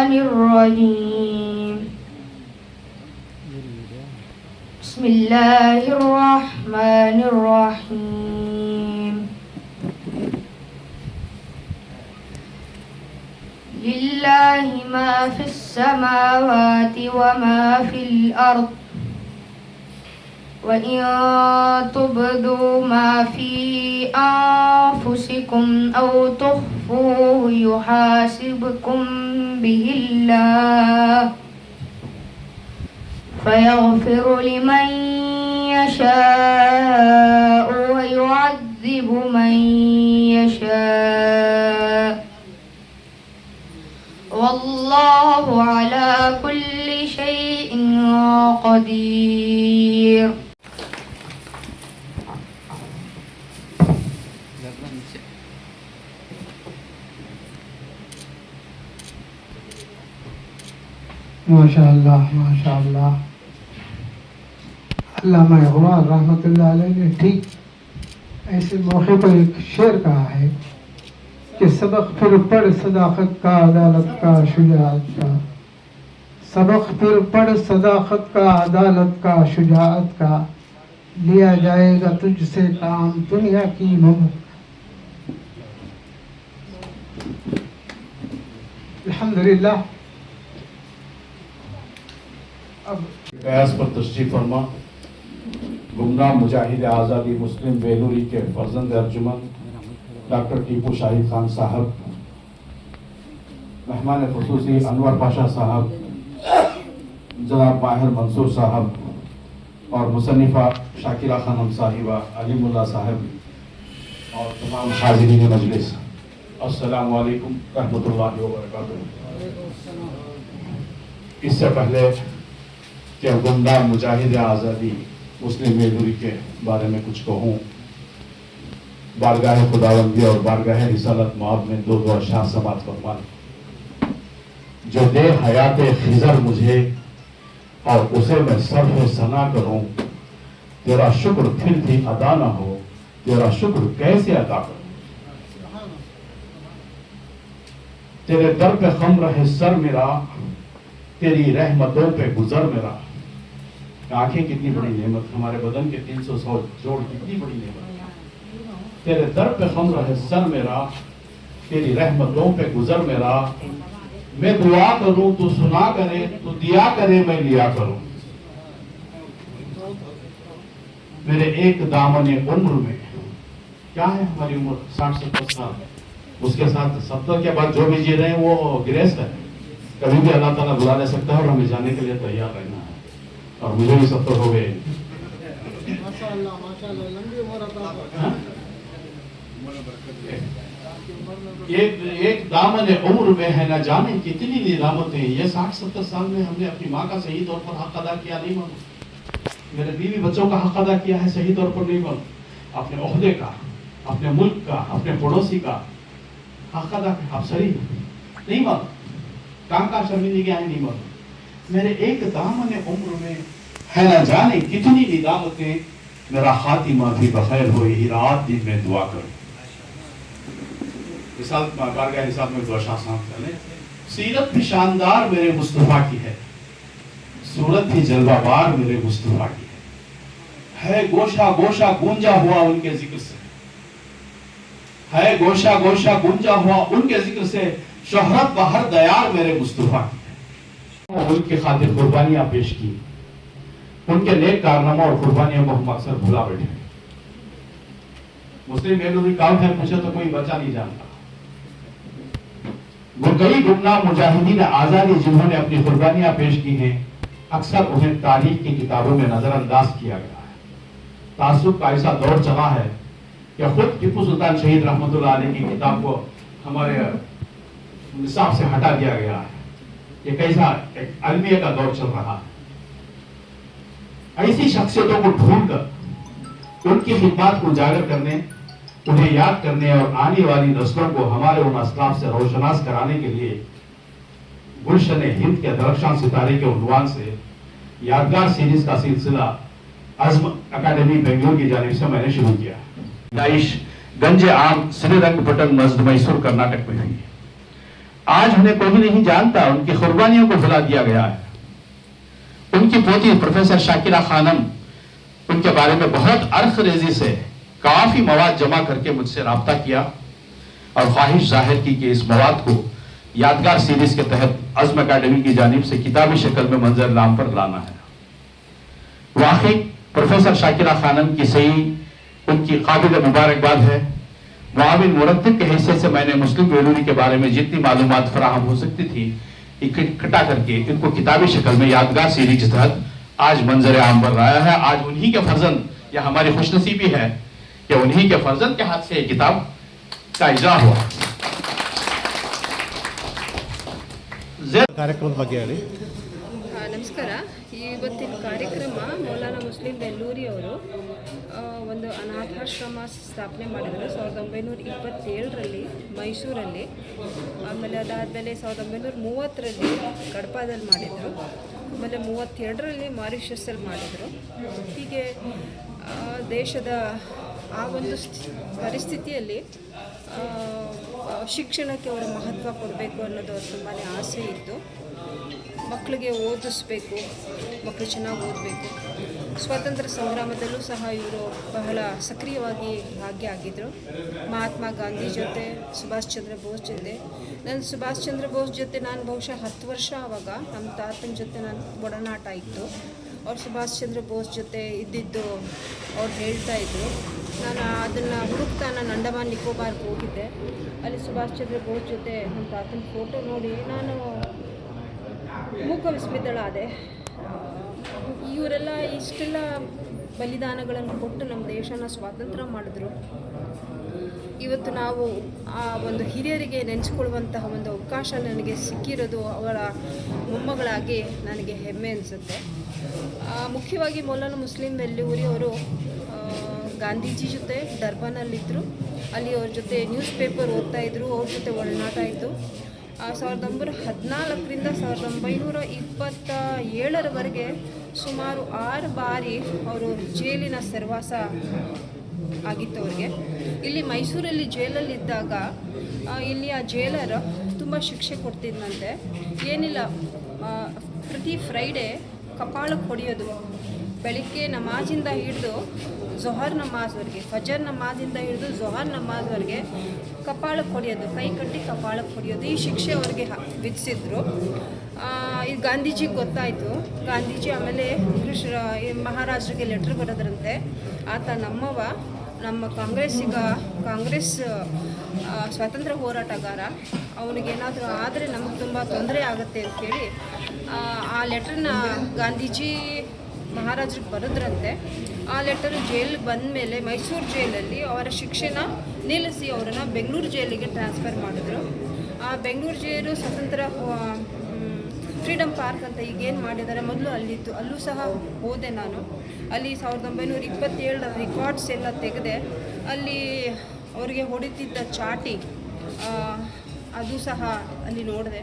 الشيطان الرجيم بسم الله الرحمن الرحيم. لله ما في السماوات وما في الأرض. وإن تبدوا ما في أنفسكم أو تخفوه يحاسبكم به الله فيغفر لمن يشاء ويعذب من يشاء والله على كل شيء قدير ماشاء اللہ ماشاء اللہ علامہ اقبال رحمۃ اللہ علیہ نے ٹھیک ایسے موقع پر ایک شعر کہا ہے کہ سبق پھر پڑھ صداقت کا عدالت کا شجاعت کا۔ سبق پھر پڑھ صداقت کا عدالت کا شجاعت کا۔ لیا جائے گا تجھ سے کام دنیا کی محبت الحمد للہ قیاس پر تشریف فرما۔ مجاہد آزادی مسلم بیلوری کے فرزند ارجمن ڈاکٹر ٹیپو شاہد خان صاحب، مہمان خصوصی انور پاشا صاحب، جناب ماہر منصور صاحب اور مصنفہ شاکرہ خانم صاحبہ علیم اللہ صاحب اور تمام حاضرین مجلس۔ السلام علیکم رحمۃ اللہ وبرکاتہ۔ اس سے پہلے کہ افغندہ مجاہد آزادی اس نے میدوری کے بارے میں کچھ کہوں۔ بارگاہ خداوندی اور بارگاہ رسالت معاب میں دو دو اشاہ سماعت فرمان جو دے حیات خزر مجھے اور اسے میں صرف سنا کروں، تیرا شکر پھر بھی ادا نہ ہو، تیرا شکر کیسے ادا کروں؟ تیرے در پہ خم رہے سر میرا، تیری رحمتوں پہ گزر میرا۔ کہ آنکھیں کتنی بڑی نعمت، ہمارے بدن کے تین سو سو جوڑ کتنی بڑی نعمت تیرے در پہ خمر ہے، سر میرا، تیری رحمتوں پہ گزر میرا۔ میں دعا کروں، تو سنا کرے، تو دیا کرے، میں لیا کروں۔ میرے ایک دامن عمر میں کیا ہے؟ ہماری عمر ساٹھ ستر سال۔ اس کے ساتھ ستر کے بعد جو بھی جی رہے ہیں، وہ گریس ہے کبھی بھی اللہ تعالیٰ بلا لے سکتا ہے اور ہمیں جانے کے لیے تیار رہنا۔ اور مجھے بھی ستر ہو گئے ہاں؟ ایک دامن عمر میں ہے نہ جانے کتنی نعمتیں یہ ساٹھ ستر سال میں ہم نے اپنی ماں کا صحیح طور پر حق ادا کیا نہیں مانو میرے بیوی بچوں کا حق ادا کیا ہے صحیح طور پر نہیں مانو اپنے عہدے کا اپنے ملک کا اپنے پڑوسی کا حق ادا آپ سری نہیں مانو کام کا شرمندگی آئے نہیں مانو میرے ایک دامن عمر میں ہے نہ جانے کتنی ندامتیں، میرا خاتمہ بھی بخیر ہو، یہی رات دن میں دعا کروں۔ حساب، بارگاہ حساب میں دعا شاہ صاحب لیں۔ سیرت بھی شاندار میرے مصطفیٰ کی ہے۔ صورت بھی جلوہ بار میرے مصطفیٰ کی ہے۔ ہے گوشہ گوشہ گونجا ہوا ان کے ذکر سے۔ ہے گوشہ گوشہ گونجا ہوا ان کے ذکر سے۔ شہرت بہر دیار میرے مصطفیٰ کی۔ ملک کے خاطر قربانیاں پیش کی۔ ان کے نیک کارنامہ اور قربانیاں کو ہم اکثر بھلا بیٹھے مسلم ایلوری کام ہے مجھے تو کوئی بچا نہیں جانتا۔ وہ کئی مجاہدین آزادی جنہوں نے اپنی قربانیاں پیش کی ہیں، اکثر انہیں تاریخ کی کتابوں میں نظر انداز کیا گیا ہے۔ تعصب کا ایسا دور چلا ہے کہ خود ٹیپو سلطان شہید رحمت اللہ علیہ کی کتاب کو ہمارے نصاب سے ہٹا دیا گیا ہے۔ یہ کیسا المیہ کا دور چل رہا ہے ایسی شخصیتوں کو ڈھونڈ کر ان کی خدمات کو اجاگر کرنے انہیں یاد کرنے اور آنے والی نسلوں کو ہمارے ان اسلاف سے روشناس کرانے کے لیے گلشن ہند کے درخشان ستارے کے عنوان سے یادگار سیریز کا سلسلہ عزم اکیڈمی بنگلور کی جانب سے میں نے شروع کیا دائش گنج عام سری رنگ پٹن مسجد میسور کرناٹک میں ہوئی آج انہیں کوئی نہیں جانتا، ان کی قربانیوں کو بھلا دیا گیا ہے۔ ان کی پوتی پروفیسر شاکرہ خانم، ان کے بارے میں بہت ارخ ریزی سے کافی مواد جمع کر کے مجھ سے رابطہ کیا اور خواہش ظاہر کی کہ اس مواد کو یادگار سیریز کے تحت عزم اکیڈمی کی جانب سے کتابی شکل میں منظر نام پر لانا ہے۔ واقعی پروفیسر شاکرہ خانم کی صحیح، ان کی قابل مبارکباد ہے۔ معاون مرتب کے حصے سے میں نے مسلم بیروری کے بارے میں جتنی معلومات فراہم ہو سکتی تھی اکٹھا کر کے، ان کو کتابی شکل میں یادگار سیریز کے تحت آج منظر عام بن رہا ہے، آج انہی کے فرزند، یا ہماری خوش نصیبی ہے کہ انہی کے فرزند کے ہاتھ سے یہ کتاب کا اجرا ہوا۔ زیر... ನಮಸ್ಕಾರ. ಇವತ್ತಿನ ಕಾರ್ಯಕ್ರಮ ಮೌಲಾನಾ ಮುಸ್ಲಿಂ ಬೆಲ್ಲೂರಿ ಅವರು ಒಂದು ಅನಾಥಾಶ್ರಮ ಸ್ಥಾಪನೆ ಮಾಡಿದರು ಸಾವಿರದ ಒಂಬೈನೂರ ಇಪ್ಪತ್ತೇಳರಲ್ಲಿ ಮೈಸೂರಲ್ಲಿ. ಆಮೇಲೆ ಅದಾದಮೇಲೆ ಸಾವಿರದ ಒಂಬೈನೂರ ಮೂವತ್ತರಲ್ಲಿ ಕಡಪದಲ್ಲಿ ಮಾಡಿದರು. ಆಮೇಲೆ ಮೂವತ್ತೆರಡರಲ್ಲಿ ಮಾರಿಷಸ್ಸಲ್ಲಿ ಮಾಡಿದರು. ಹೀಗೆ ದೇಶದ ಆ ಒಂದು ಪರಿಸ್ಥಿತಿಯಲ್ಲಿ ಶಿಕ್ಷಣಕ್ಕೆ ಅವರು ಮಹತ್ವ ಕೊಡಬೇಕು ಅನ್ನೋದು ಅವ್ರ ತುಂಬಾ ಆಸೆ ಇತ್ತು. ಮಕ್ಕಳಿಗೆ ಓದಿಸ್ಬೇಕು ಮಕ್ಕಳು ಚೆನ್ನಾಗಿ ಓದಬೇಕು. ಸ್ವಾತಂತ್ರ್ಯ ಸಂಗ್ರಾಮದಲ್ಲೂ ಸಹ ಇವರು ಬಹಳ ಸಕ್ರಿಯವಾಗಿ ಭಾಗಿಯಾಗಿದ್ದರು ಮಹಾತ್ಮ ಗಾಂಧಿ ಜೊತೆ, ಸುಭಾಷ್ ಚಂದ್ರ ಬೋಸ್ ಜೊತೆ. ನಾನು ಸುಭಾಷ್ ಚಂದ್ರ ಬೋಸ್ ಜೊತೆ ನಾನು ಬಹುಶಃ ಹತ್ತು ವರ್ಷ ಆವಾಗ ನಮ್ಮ ತಾತನ ಜೊತೆ ನಾನು ಒಡನಾಟ ಇತ್ತು. ಅವ್ರು ಸುಭಾಷ್ ಚಂದ್ರ ಬೋಸ್ ಜೊತೆ ಇದ್ದಿದ್ದು ಅವ್ರು ಹೇಳ್ತಾ ಇದ್ದರು ನಾನು ಅದನ್ನು ಹುಡುಕ್ತಾ ನಾನು ಅಂಡಮಾನ್ ನಿಕೋಬಾರ್ಗೆ ಹೋಗಿದ್ದೆ. ಅಲ್ಲಿ ಸುಭಾಷ್ ಚಂದ್ರ ಬೋಸ್ ಜೊತೆ ನಮ್ಮ ತಾತನ ಫೋಟೋ ನೋಡಿ ನಾನು ಮೂಕ ವಿಸ್ಮಿತಳಾದೆ ಇವರೆಲ್ಲ ಇಷ್ಟೆಲ್ಲ ಬಲಿದಾನಗಳನ್ನು ಕೊಟ್ಟು ನಮ್ಮ ದೇಶನ ಸ್ವಾತಂತ್ರ್ಯ ಮಾಡಿದ್ರು. ಇವತ್ತು ನಾವು ಆ ಒಂದು ಹಿರಿಯರಿಗೆ ನೆನೆಸ್ಕೊಳ್ಳುವಂತಹ ಒಂದು ಅವಕಾಶ ನನಗೆ ಸಿಕ್ಕಿರೋದು ಅವರ ಮೊಮ್ಮಗಳಾಗಿ ನನಗೆ ಹೆಮ್ಮೆ ಅನಿಸುತ್ತೆ. ಮುಖ್ಯವಾಗಿ ಮೌಲಾನ ಮುಸ್ಲಿಂ ಬೆಲ್ಲೂರಿ ಅವರು ಗಾಂಧೀಜಿ ಜೊತೆ ದರ್ಬಾನಲ್ಲಿದ್ದರು ಅಲ್ಲಿ ಅವ್ರ ಜೊತೆ ನ್ಯೂಸ್ ಪೇಪರ್ ಓದ್ತಾ ಇದ್ರು, ಅವ್ರ ಜೊತೆ ಒಡನಾಟ ಇತ್ತು ಸಾವಿರದ ಒಂಬೈನೂರ ಹದಿನಾಲ್ಕರಿಂದ ಸಾವಿರದ ಒಂಬೈನೂರ ಇಪ್ಪತ್ತ ಏಳರವರೆಗೆ ಸುಮಾರು ಆರು ಬಾರಿ ಅವರು ಜೈಲಿನ ಸರ್ವಾಸ ಆಗಿತ್ತು ಅವ್ರಿಗೆ. ಇಲ್ಲಿ ಮೈಸೂರಲ್ಲಿ ಜೈಲಲ್ಲಿದ್ದಾಗ ಇಲ್ಲಿ ಆ ಜೈಲರ್ ತುಂಬ ಶಿಕ್ಷೆ ಕೊಡ್ತಿದ್ದಂತೆ ಏನಿಲ್ಲ ಪ್ರತಿ ಫ್ರೈಡೇ ಕಪಾಳಕ್ಕೆ ಹೊಡೆಯೋದು. ಬೆಳಿಗ್ಗೆ ನಮಾಜಿಂದ ಹಿಡಿದು ಜೊಹರ್ ನಮಾಜ್ವರೆಗೆ ಫಜರ್ ನಮಾಜಿಂದ ಹಿಡಿದು ಜೊಹರ್ ನಮಾಜ್ವರೆಗೆ ಕಪಾಳಕ್ಕೆ ಹೊಡೆಯೋದು ಕೈ ಕಟ್ಟಿ ಕಪಾಳಕ್ಕೆ ಹೊಡೆಯೋದು ಈ ಶಿಕ್ಷೆ ಅವ್ರಿಗೆ ವಿಧಿಸಿದ್ರು. ಇದು ಗಾಂಧೀಜಿಗೆ ಗೊತ್ತಾಯಿತು. ಗಾಂಧೀಜಿ ಆಮೇಲೆ ಕೃಷ್ಣ ಮಹಾರಾಷ್ಟ್ರಕ್ಕೆ ಲೆಟ್ರ್ ಬರೋದ್ರಂತೆ. ಆತ ನಮ್ಮವ ನಮ್ಮ ಕಾಂಗ್ರೆಸ್ಸಿಗ ಕಾಂಗ್ರೆಸ್ ಸ್ವಾತಂತ್ರ್ಯ ಹೋರಾಟಗಾರ. ಅವನಿಗೇನಾದರೂ ಆದರೆ ನಮಗೆ ತುಂಬ ತೊಂದರೆ ಆಗುತ್ತೆ ಅಂತೇಳಿ ಆ, ಆ ಲೆಟ್ರನ್ನ ಗಾಂಧೀಜಿ ಮಹಾರಾಜರಿಗೆ ಬರೆದ್ರಂತೆ, ಆ ಲೆಟರ್ ಜೈಲ್ ಬಂದ ಮೇಲೆ ಮೈಸೂರು ಜೈಲಲ್ಲಿ ಅವರ ಶಿಕ್ಷೆನ ನಿಲ್ಲಿಸಿ ಅವರನ್ನು ಬೆಂಗಳೂರು ಜೈಲಿಗೆ ಟ್ರಾನ್ಸ್ಫರ್ ಮಾಡಿದ್ರು. ಆ ಬೆಂಗಳೂರು ಜೈಲು ಸ್ವತಂತ್ರ ಫ್ರೀಡಮ್ ಪಾರ್ಕ್ ಅಂತ ಈಗೇನು ಮಾಡಿದ್ದಾರೆ ಮೊದಲು ಅಲ್ಲಿತ್ತು. ಅಲ್ಲೂ ಸಹ ಹೋದೆ ನಾನು. ಅಲ್ಲಿ ಸಾವಿರದ ಒಂಬೈನೂರ ಇಪ್ಪತ್ತೇಳರ ರೆಕಾರ್ಡ್ಸ್ ಎಲ್ಲ ತೆಗೆದೆ, ಅಲ್ಲಿ ಅವರಿಗೆ ಹೊಡಿತಿದ್ದ ಚಾಟಿ ಅದು ಸಹ ಅಲ್ಲಿ ನೋಡಿದೆ.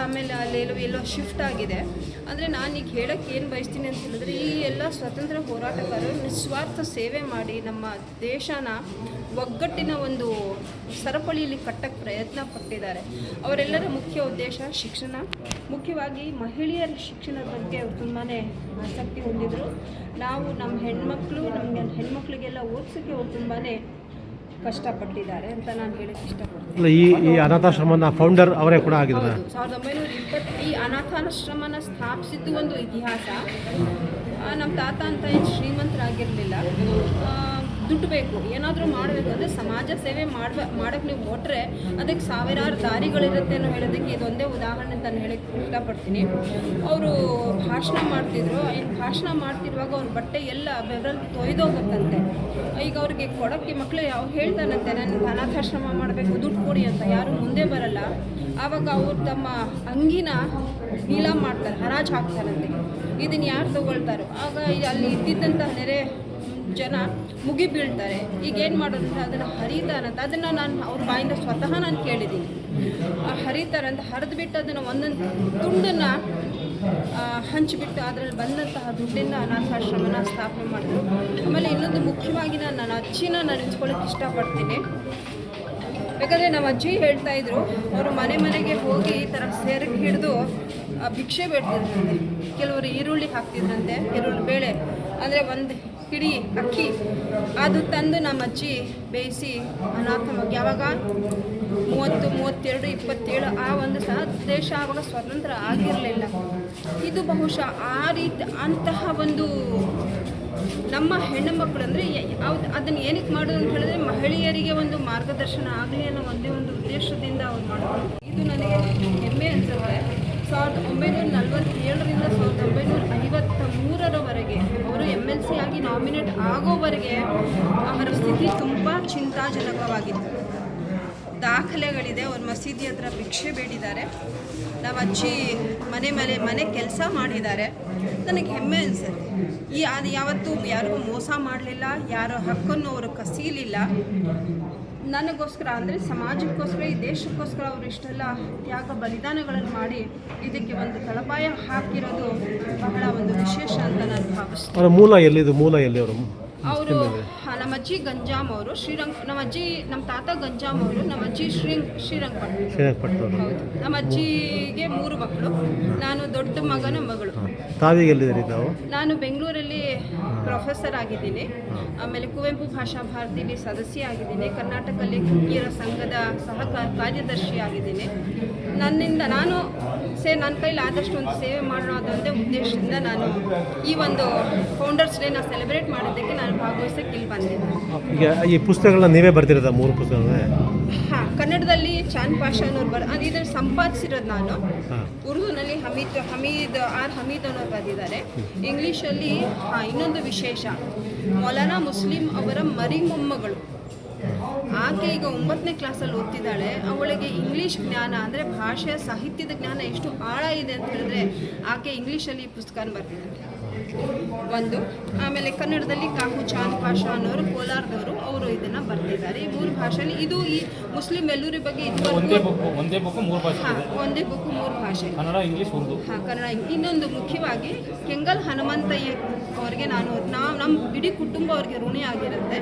ಆಮೇಲೆ ಅಲ್ಲಿ ಎಲ್ಲೋ ಶಿಫ್ಟ್ ಆಗಿದೆ. ಅಂದರೆ ನಾನೀಗ ಹೇಳೋಕ್ಕೆ ಏನು ಬಯಸ್ತೀನಿ ಅಂತ ಹೇಳಿದ್ರೆ, ಈ ಎಲ್ಲ ಸ್ವತಂತ್ರ ಹೋರಾಟಗಾರರು ನಿಸ್ವಾರ್ಥ ಸೇವೆ ಮಾಡಿ ನಮ್ಮ ದೇಶನ ಒಗ್ಗಟ್ಟಿನ ಒಂದು ಸರಪಳಿಯಲ್ಲಿ ಕಟ್ಟಕ್ಕೆ ಪ್ರಯತ್ನ ಪಟ್ಟಿದ್ದಾರೆ. ಅವರೆಲ್ಲರ ಮುಖ್ಯ ಉದ್ದೇಶ ಶಿಕ್ಷಣ. ಮುಖ್ಯವಾಗಿ ಮಹಿಳೆಯರ ಶಿಕ್ಷಣದ ಬಗ್ಗೆ ಅವರು ತುಂಬಾ ಆಸಕ್ತಿ ಹೊಂದಿದ್ರು. ನಾವು ನಮ್ಮ ಹೆಣ್ಮಕ್ಳು, ನಮಗೆ ಹೆಣ್ಮಕ್ಳಿಗೆಲ್ಲ ಓದ್ಸೋಕ್ಕೆ ಅವ್ರು ತುಂಬಾ ಕಷ್ಟಪಟ್ಟಿದ್ದಾರೆ ಅಂತ ನಾನು ಹೇಳಕ್ಕೆ ಇಷ್ಟಪಡ್ತೀನಿ. ಅಲ್ಲ, ಈ ಈ ಅನಾಥಾಶ್ರಮನ ಫೌಂಡರ್ ಅವರೇ ಕೂಡ ಆಗಿದ್ದಾರೆ. ಸಾವಿರದ ಈ ಅನಾಥಾಶ್ರಮನ ಸ್ಥಾಪಿಸಿದ್ದು ಒಂದು ಇತಿಹಾಸ. ನಮ್ಮ ತಾತ ಅಂತ ಏನು ಶ್ರೀಮಂತರಾಗಿರಲಿಲ್ಲ. ದುಡ್ಡು ಬೇಕು ಏನಾದರೂ ಮಾಡಬೇಕು. ಅಂದರೆ ಸಮಾಜ ಸೇವೆ ಮಾಡ ಮಾಡೋಕ್ಕೆ ನೀವು ಹೊಟ್ಟರೆ ಅದಕ್ಕೆ ಸಾವಿರಾರು ದಾರಿಗಳಿರುತ್ತೆ ಅನ್ನೋ ಹೇಳೋದಕ್ಕೆ ಇದೊಂದೇ ಉದಾಹರಣೆ ಅಂತ ಹೇಳಕ್ಕೆ ಇಷ್ಟಪಡ್ತೀನಿ. ಅವರು ಭಾಷಣ ಮಾಡ್ತಿದ್ರು. ಏನು ಭಾಷಣ ಮಾಡ್ತಿರುವಾಗ ಅವ್ರ ಬಟ್ಟೆ ಎಲ್ಲ ಬೆವರಲ್ಲಿ ತೊಯ್ದೋಗುತ್ತಂತೆ. ಈಗ ಅವ್ರಿಗೆ ಕೊಡೋಕ್ಕೆ ಮಕ್ಕಳು ಯಾವ ಹೇಳ್ತಾನಂತೆ, ನಾನು ಅನಾಥಾಶ್ರಮ ಮಾಡಬೇಕು, ದುಡ್ಡು ಕೊಡಿ ಅಂತ. ಯಾರು ಮುಂದೆ ಬರಲ್ಲ. ಆವಾಗ ಅವ್ರು ತಮ್ಮ ಅಂಗಿನ ನೀಲ ಮಾಡ್ತಾರೆ, ಹರಾಜು ಹಾಕ್ತಾರಂತೆ. ಇದನ್ನು ಯಾರು ತಗೊಳ್ತಾರೋ. ಆಗ ಅಲ್ಲಿ ಇದ್ದಿದ್ದಂಥ ನೆರೆ ಜನ ಮುಗಿ ಬೀಳ್ತಾರೆ. ಈಗ ಏನು ಮಾಡೋದು ಅದನ್ನು ಹರಿತಾರಂತ ಅದನ್ನು ನಾನು ಅವ್ರ ಬಾಯಿಂದ ಸ್ವತಃ ನಾನು ಕೇಳಿದ್ದೀನಿ ಆ ಹರಿತಾರಂತ ಹರಿದು ಬಿಟ್ಟು ಅದನ್ನು ಒಂದೊಂದು ತುಂಡನ್ನು ಹಂಚಿಬಿಟ್ಟು ಅದರಲ್ಲಿ ಬಂದಂತಹ ದುಡ್ಡಿಂದ ಅನಾಥಾಶ್ರಮನ ಸ್ಥಾಪನೆ ಮಾಡಿದ್ರು. ಆಮೇಲೆ ಇನ್ನೊಂದು ಮುಖ್ಯವಾಗಿ ನಾನು ನನ್ನ ಅಜ್ಜಿನ ನಾನು ಇಷ್ಟಪಡ್ತೀನಿ. ಯಾಕಂದರೆ ನಮ್ಮ ಅಜ್ಜಿ ಹೇಳ್ತಾ ಇದ್ರು, ಅವರು ಮನೆ ಮನೆಗೆ ಹೋಗಿ ಈ ಥರ ಸೇರಕ್ಕೆ ಹಿಡಿದು ಭಿಕ್ಷೆ ಬೇಡ್ತಿದ್ರಂತೆ. ಕೆಲವರು ಈರುಳ್ಳಿ ಹಾಕ್ತಿದ್ರಂತೆ ಈರುಳ್ಳಿ ಬೇಳೆ. ಅಂದರೆ ಒಂದು ಹಿಡಿ ಅಕ್ಕಿ ಅದು ತಂದು ನಮ್ಮ ಅಜ್ಜಿ ಬೇಯಿಸಿ ಅನಾಥ ಮಗ- ಯಾವಾಗ? ಮೂವತ್ತು, ಮೂವತ್ತೆರಡು, ಇಪ್ಪತ್ತೇಳು ಆ ಒಂದು ಸಹ ದೇಶ ಆವಾಗ ಸ್ವತಂತ್ರ ಆಗಿರಲಿಲ್ಲ. ಇದು ಬಹುಶಃ ಆ ರೀತಿ, ಅಂತಹ ಒಂದು ನಮ್ಮ ಹೆಣ್ಣು ಮಕ್ಕಳು ಅಂದರೆ ಯಾವ್ದು, ಅದನ್ನು ಏನಕ್ಕೆ ಮಾಡೋದು ಅಂತ ಹೇಳಿದ್ರೆ ಮಹಿಳೆಯರಿಗೆ ಒಂದು ಮಾರ್ಗದರ್ಶನ ಆಗಲಿ ಅನ್ನೋ ಒಂದೇ ಒಂದು ಉದ್ದೇಶದಿಂದ ಅವ್ರು ಮಾಡೋದು ಇದು ನನಗೆ ಹೆಮ್ಮೆ ಅನಿಸುತ್ತೆ ಸಾವಿರದ ಒಂಬೈನೂರ ನಲವತ್ತೇಳರಿಂದ ಸಾವಿರದ ಒಂಬೈನೂರ ಐವತ್ತ ಮೂರರವರೆಗೆ ಅವರು ಎಂ ನಾಮಿನೇಟ್ ಆಗೋವರೆಗೆ ಅವರ ಸ್ಥಿತಿ ತುಂಬ ಚಿಂತಾಜನಕವಾಗಿತ್ತು. ದಾಖಲೆಗಳಿದೆ ಅವ್ರ ಮಸೀದಿ ಹತ್ರ ಭಿಕ್ಷೆ ಬೇಡಿದ್ದಾರೆ. ನಮ್ಮ ಅಜ್ಜಿ ಮನೆ ಮೇಲೆ ಮನೆ ಕೆಲಸ ಮಾಡಿದ್ದಾರೆ. ನನಗೆ ಹೆಮ್ಮೆ ಅನಿಸುತ್ತೆ. ಈ ಅದು ಯಾವತ್ತೂ ಯಾರಿಗೂ ಮೋಸ ಮಾಡಲಿಲ್ಲ ಯಾರ ಹಕ್ಕನ್ನು ಅವರು ಕಸೀಲಿಲ್ಲ. ನನಗೋಸ್ಕರ ಅಂದರೆ ಸಮಾಜಕ್ಕೋಸ್ಕರ ಈ ದೇಶಕ್ಕೋಸ್ಕರ ಅವರು ಇಷ್ಟೆಲ್ಲ ತ್ಯಾಗ ಬಲಿದಾನಗಳನ್ನು ಮಾಡಿ ಇದಕ್ಕೆ ಒಂದು ತಳಪಾಯ ಹಾಕಿರೋದು ಬಹಳ ಒಂದು ವಿಶೇಷ ಅಂತ ನಾನು ಭಾವಿಸ್ತೀನಿ. ಅವರ ಮೂಲ ಎಲ್ಲಿದು? ಮೂಲ ಎಲ್ಲಿ ಅವರು ಅವರು ನಮ್ಮ ಅಜ್ಜಿ ಗಂಜಾಮ್ ಅವರು ಶ್ರೀರಂಗ ನಮ್ಮ ಅಜ್ಜಿ ನಮ್ಮ ತಾತ ಗಂಜಾಮ್ ಅವರು ನಮ್ಮ ಅಜ್ಜಿ ಶ್ರೀರಂಗ್ ಶ್ರೀರಂಗಪಟ್ಟಣ. ಶ್ರೀರಂಗಪಟ್ಟಣವರು ಹೌದು. ನಮ್ಮ ಅಜ್ಜಿಗೆ ಮೂರು ಮಕ್ಕಳು. ನಾನು ದೊಡ್ಡ ಮಗನ ಮಗಳು. ತಾವೀಗ ಎಲ್ಲಿದ್ದೀರಿ ತಾವು? ನಾನು ಬೆಂಗಳೂರಲ್ಲಿ ಪ್ರೊಫೆಸರ್ ಆಗಿದ್ದೀನಿ. ಆಮೇಲೆ ಕುವೆಂಪು ಭಾಷಾ ಭಾರತೀಲಿ ಸದಸ್ಯ ಆಗಿದ್ದೀನಿ. ಕರ್ನಾಟಕ ಲೇಖಕಿಯರ ಸಂಘದ ಸಹ ಕಾರ್ಯದರ್ಶಿ ಆಗಿದ್ದೀನಿ. ನನ್ನಿಂದ ನಾನು ಸೇ ನನ್ನ ಕೈಲಿ ಆದಷ್ಟು ಒಂದು ಸೇವೆ ಮಾಡೋದೊಂದೇ ಉದ್ದೇಶದಿಂದ ನಾನು ಈ ಒಂದು ಫೌಂಡರ್ಸ್ ಡೇನ ಸೆಲೆಬ್ರೇಟ್ ಮಾಡೋದಕ್ಕೆ ನಾನು ಭಾಗವಹಿಸಕ್ಕೆ ಇಲ್ಲಿ ಬಂದಿದ್ದೆ. ಈಗ ಈ ಪುಸ್ತಕಗಳನ್ನ ನೀವೇ ಬರ್ತಿರೋದ? ಮೂರು ಪುಸ್ತಕಗಳನ್ನ? ಹಾಂ ಕನ್ನಡದಲ್ಲಿ ಚಾನ್ ಪಾಷಾ ಅನ್ನೋರು ಬರ ಅದು ಇದನ್ನು ಸಂಪಾದಿಸಿರೋದು ನಾನು. ಉರ್ದುನಲ್ಲಿ ಹಮೀದ್ ಹಮೀದ್ ಆರ್ ಹಮೀದ್ ಅನ್ನೋರು ಬರೆದಿದ್ದಾರೆ. ಇಂಗ್ಲೀಷಲ್ಲಿ ಹಾಂ ಇನ್ನೊಂದು ವಿಶೇಷ. ಮೌಲಾನಾ ಮುಸ್ಲಿಂ ಅವರ ಮರಿ ಮೊಮ್ಮಗಳು ಆಕೆ ಈಗ ಒಂಬತ್ತನೇ ಕ್ಲಾಸಲ್ಲಿ ಓದ್ತಿದ್ದಾಳೆ. ಅವಳಿಗೆ ಇಂಗ್ಲೀಷ್ ಜ್ಞಾನ ಅಂದರೆ ಭಾಷೆ ಸಾಹಿತ್ಯದ ಜ್ಞಾನ ಎಷ್ಟು ಆಳ ಇದೆ ಅಂತ ಹೇಳಿದ್ರೆ ಆಕೆ ಇಂಗ್ಲೀಷಲ್ಲಿ ಈ ಪುಸ್ತಕನ ಬರ್ತಿದ್ದಾಳೆ ಒಂದು. ಆಮೇಲೆ ಕನ್ನಡದಲ್ಲಿ ಕಾಕು ಚಾಂದ್ ಭಾಷಾ ಅನ್ನೋರು ಕೋಲಾರದವರು ಅವರು ಇದನ್ನು ಬರ್ತಿದ್ದಾರೆ. ಈ ಮೂರು ಭಾಷೆಯಲ್ಲಿ ಇದು ಈ ಮುಸ್ಲಿಂ ಎಲ್ಲೂರಿ ಬಗ್ಗೆ ಒಂದೇ ಬುಕ್ ಒಂದೇ ಬುಕ್ ಮೂರು ಭಾಷೆ ಒಂದೇ ಬುಕ್ ಮೂರು ಭಾಷೆ. ಕನ್ನಡ ಇಂಗ್ಲಿಷ್ ಉರ್ದು. ಹಾಂ ಕನ್ನಡ ಇನ್ನೊಂದು ಮುಖ್ಯವಾಗಿ ಕೆಂಗಲ್ ಹನುಮಂತಯ್ಯ ಅವರಿಗೆ ನಾನು ನಾವು ನಮ್ಮ ಇಡೀ ಕುಟುಂಬ ಅವ್ರಿಗೆ ಋಣಿ ಆಗಿರುತ್ತೆ.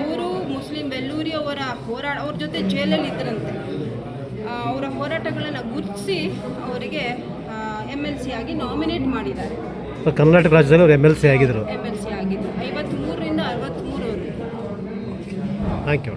ಅವರು ಮುಸ್ಲಿಂ ಬೆಲ್ಲೂರಿ ಅವರ ಹೋರಾಟ ಅವ್ರ ಜೊತೆ ಜೈಲಲ್ಲಿ ಇದ್ದರಂತೆ ಅವರ ಹೋರಾಟಗಳನ್ನು ಗುರುತಿಸಿ ಅವರಿಗೆ ಎಂ ಎಲ್ ಸಿ ಆಗಿ ನಾಮಿನೇಟ್ ಮಾಡಿದ್ದಾರೆ. ಕರ್ನಾಟಕ ರಾಜ್ಯದಲ್ಲಿ ಅವರು ಎಂ ಎಲ್ ಸಿ ಆಗಿದ್ದರು ಎಂ ಎಲ್ ಸಿ ಆಗಿದ್ದು ಐವತ್ತ್ಮೂರರಿಂದ ಅರವತ್ತ್ಮೂರವರು ಥ್ಯಾಂಕ್ ಯು